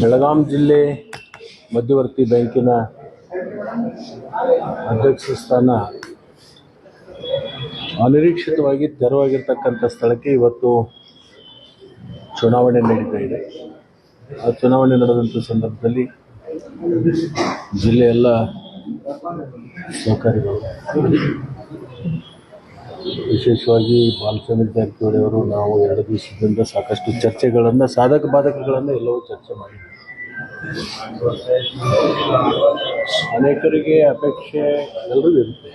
ಬೆಳಗಾಂ ಜಿಲ್ಲೆ ಮಧ್ಯವರ್ತಿ ಬ್ಯಾಂಕಿನ ಅಧ್ಯಕ್ಷ ಸ್ಥಾನ ಅನಿರೀಕ್ಷಿತವಾಗಿ ತೆರವಾಗಿರ್ತಕ್ಕಂಥ ಸ್ಥಳಕ್ಕೆ ಇವತ್ತು ಚುನಾವಣೆ ನಡೀತಾ ಇದೆ. ಆ ಚುನಾವಣೆ ನಡೆದಂಥ ಸಂದರ್ಭದಲ್ಲಿ ಜಿಲ್ಲೆಯೆಲ್ಲ ಸಹಕಾರಿಗಳು. ವಿಶೇಷವಾಗಿ ಬಾಲಚಂದ್ರ ಜಾರಕಿಹೊಳಿ ಅವರು ನಾವು ಎರಡು ದಿವಸದಿಂದ ಸಾಕಷ್ಟು ಚರ್ಚೆಗಳನ್ನು, ಸಾಧಕ ಬಾಧಕಗಳನ್ನು ಎಲ್ಲವೂ ಚರ್ಚೆ ಮಾಡಿದ್ದೀವಿ ಅನೇಕರಿಗೆ ಅಪೇಕ್ಷೆ ಎಲ್ಲರೂ ಇರುತ್ತೆ.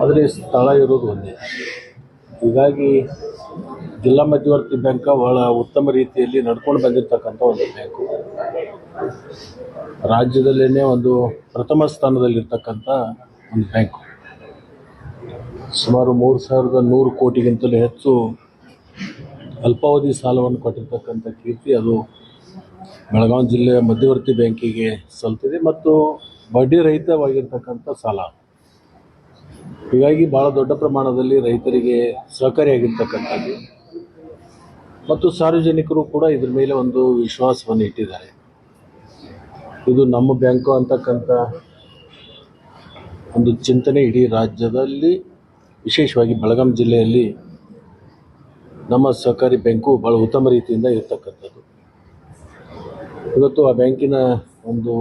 ಆದರೆ ಸ್ಥಳ ಇರೋದು ಒಂದೇ. ಹೀಗಾಗಿ ಜಿಲ್ಲಾ ಮಧ್ಯವರ್ತಿ ಬ್ಯಾಂಕ ಬಹಳ ಉತ್ತಮ ರೀತಿಯಲ್ಲಿ ನಡ್ಕೊಂಡು ಬಂದಿರತಕ್ಕಂಥ ಒಂದು ಬ್ಯಾಂಕು. ರಾಜ್ಯದಲ್ಲೇ ಒಂದು ಪ್ರಥಮ ಸ್ಥಾನದಲ್ಲಿರ್ತಕ್ಕಂಥ ಒಂದು ಬ್ಯಾಂಕು. ಸುಮಾರು ಮೂರು ಸಾವಿರದ ನೂರು ಕೋಟಿಗಿಂತಲೂ ಹೆಚ್ಚು ಅಲ್ಪಾವಧಿ ಸಾಲವನ್ನು ಕೊಟ್ಟಿರ್ತಕ್ಕಂಥ ಕೀರ್ತಿ ಅದು ಬೆಳಗಾವಿ ಜಿಲ್ಲೆಯ ಮಧ್ಯವರ್ತಿ ಬ್ಯಾಂಕಿಗೆ ಸಲ್ತಿದೆ ಮತ್ತು ಬಡ್ಡಿ ರಹಿತವಾಗಿರ್ತಕ್ಕಂಥ ಸಾಲ. ಹೀಗಾಗಿ ಭಾಳ ದೊಡ್ಡ ಪ್ರಮಾಣದಲ್ಲಿ ರೈತರಿಗೆ ಸಹಕಾರಿಯಾಗಿರ್ತಕ್ಕಂಥದ್ದು. ಮತ್ತು ಸಾರ್ವಜನಿಕರು ಕೂಡ ಇದ್ರ ಮೇಲೆ ಒಂದು ವಿಶ್ವಾಸವನ್ನು ಇಟ್ಟಿದ್ದಾರೆ. ಇದು ನಮ್ಮ ಬ್ಯಾಂಕು ಅಂತಕ್ಕಂಥ ಒಂದು ಚಿಂತನೆ ಇಡೀ ರಾಜ್ಯದಲ್ಲಿ ವಿಶೇಷವಾಗಿ ಬೆಳಗಾಂ ಜಿಲ್ಲೆಯಲ್ಲಿ ನಮ್ಮ ಸಹಕಾರಿ ಬ್ಯಾಂಕು ಭಾಳ ಉತ್ತಮ ರೀತಿಯಿಂದ ಇರ್ತಕ್ಕಂಥದ್ದು. ಇವತ್ತು ಆ ಬ್ಯಾಂಕಿನ ಒಂದು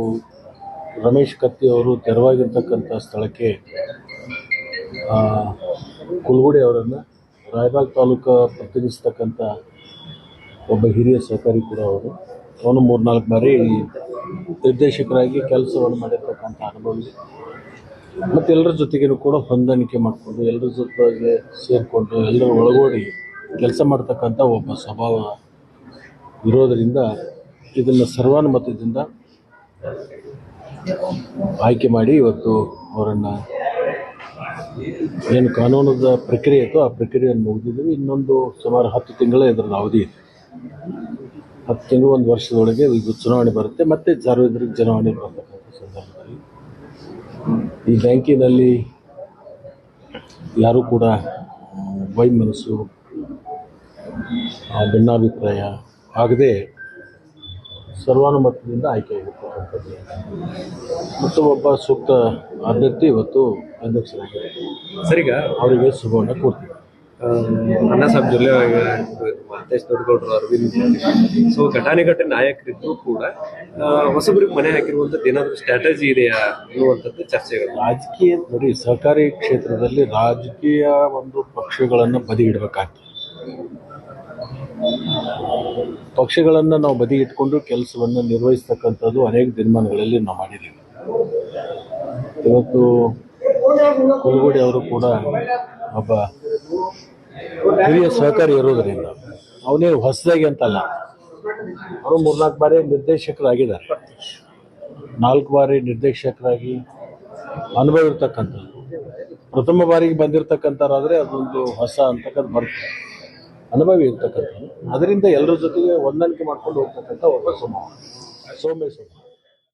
ರಮೇಶ್ ಕತ್ತಿ ಅವರು ತೆರವಾಗಿರ್ತಕ್ಕಂಥ ಸ್ಥಳಕ್ಕೆ ಕುಲ್ಗುಡಿ ಅವರನ್ನು ರಾಯಬಾಗ್ ತಾಲೂಕು ಪ್ರತಿನಿಧಿಸ್ತಕ್ಕಂಥ ಒಬ್ಬ ಹಿರಿಯ ಸಹಕಾರಿ ಕೂಡ ಅವರು. ಅವನು ಮೂರ್ನಾಲ್ಕು ಬಾರಿ ನಿರ್ದೇಶಕರಾಗಿ ಕೆಲಸವನ್ನು ಮಾಡಿರ್ತಕ್ಕಂಥ ಅನುಭವ ಇದೆ. ಮತ್ತು ಎಲ್ಲರ ಜೊತೆಗೇನು ಕೂಡ ಹೊಂದಾಣಿಕೆ ಮಾಡಿಕೊಂಡು, ಎಲ್ಲರ ಜೊತೆಗೆ ಸೇರಿಕೊಂಡು, ಎಲ್ಲರ ಒಳಗೋಡಿ ಕೆಲಸ ಮಾಡ್ತಕ್ಕಂಥ ಒಬ್ಬ ಸ್ವಭಾವ ಇರೋದರಿಂದ ಇದನ್ನು ಸರ್ವಾನುಮತದಿಂದ ಆಯ್ಕೆ ಮಾಡಿ ಇವತ್ತು ಅವರನ್ನು ಏನು ಕಾನೂನದ ಪ್ರಕ್ರಿಯೆ ಇತ್ತು ಆ ಪ್ರಕ್ರಿಯೆಯನ್ನು ಮುಗಿದಿದ್ದೀವಿ. ಇನ್ನೊಂದು ಸುಮಾರು ಹತ್ತು ತಿಂಗಳ ಇದರ ಅವಧಿ ಇದೆ. ಹತ್ತು ತಿಂಗಳು, ಒಂದು ವರ್ಷದೊಳಗೆ ಇದು ಚುನಾವಣೆ ಬರುತ್ತೆ. ಮತ್ತು ಸಾರ್ವಜನಿಕ ಚುನಾವಣೆ ಬರ್ತಕ್ಕಂಥ ಸಂದರ್ಭದಲ್ಲಿ ಈ ಬ್ಯಾಂಕಿನಲ್ಲಿ ಯಾರೂ ಕೂಡ ವೈಮನಸ್ಸು ಭಿನ್ನಾಭಿಪ್ರಾಯ ಆಗದೆ ಸರ್ವಾನುಮತದಿಂದ ಆಯ್ಕೆ ಆಗಿರ್ತಕ್ಕಂಥದ್ದು. ಮತ್ತು ಒಬ್ಬ ಸೂಕ್ತ ಅಭ್ಯರ್ಥಿ ಇವತ್ತು ಅಧ್ಯಕ್ಷರಾಗಿದ್ದಾರೆ. ಸರಿಗ? ಅವರಿಗೆ ಶುಭವನ್ನು ಕೋರ್ತೀವಿ ಆ, ಅಣ್ಣಾ ಸಾಹೇಬ್ ಜೊಲ್ಲೆ ಮಹಂತೇಶ್ ದೊಡ್ಡಗೌಡರು, ಅರವಿಂದ್ ಸೊ ಘಟಾನುಘಟಿ ನಾಯಕರಿದ್ರು ಕೂಡ ಹೊಸಬರಿಗೆ ಮನೆ ಹಾಕಿರುವಂಥದ್ದು ಏನಾದರೂ ಸ್ಟ್ರಾಟಜಿ ಇದೆಯಾ ಅನ್ನುವಂಥದ್ದು ಚರ್ಚೆಗಳು ರಾಜಕೀಯ ನೋಡಿ ಸಹಕಾರಿ ಕ್ಷೇತ್ರದಲ್ಲಿ ರಾಜಕೀಯ ಒಂದು ಪಕ್ಷಗಳನ್ನು ಬದಿಗಿಡಬೇಕಾಗ್ತದೆ ಪಕ್ಷಗಳನ್ನು ನಾವು ಬದಿ ಇಟ್ಕೊಂಡು ಕೆಲಸವನ್ನು ನಿರ್ವಹಿಸ್ತಕ್ಕಂಥದ್ದು ಅನೇಕ ದಿನಮಾನಗಳಲ್ಲಿ ನಾವು ಮಾಡಿದ್ದೀವಿ. ಇವತ್ತು ಕುಲಗೋಡಿ ಅವರು ಕೂಡ ಒಬ್ಬ ಹಿರಿಯ ಸಹಕಾರಿ ಇರೋದರಿಂದ ಅವನೇನು ಹೊಸದಾಗಿ ಅಂತಲ್ಲ. ಅವರು ಮೂರ್ನಾಲ್ಕು ಬಾರಿ ನಿರ್ದೇಶಕರಾಗಿದ್ದಾರೆ. ನಾಲ್ಕು ಬಾರಿ ನಿರ್ದೇಶಕರಾಗಿ ಅನುಭವ ಇರ್ತಕ್ಕಂಥದ್ದು ಪ್ರಥಮ ಬಾರಿಗೆ ಬಂದಿರತಕ್ಕಂಥವ್ರಾದರೆ ಅದೊಂದು ಹೊಸ ಅಂತಕ್ಕಂಥ ಬರುತ್ತೆ ಅನುಭವಿ ಇರ್ತಕ್ಕಂಥ ಅದರಿಂದ ಎಲ್ಲರ ಜೊತೆಗೆ ಹೊಂದಾಣಿಕೆ ಮಾಡ್ಕೊಂಡು ಹೋಗ್ತಕ್ಕಂಥ ಒಬ್ಬ ಸ್ವಭಾವ ಸೌಮ್ಯ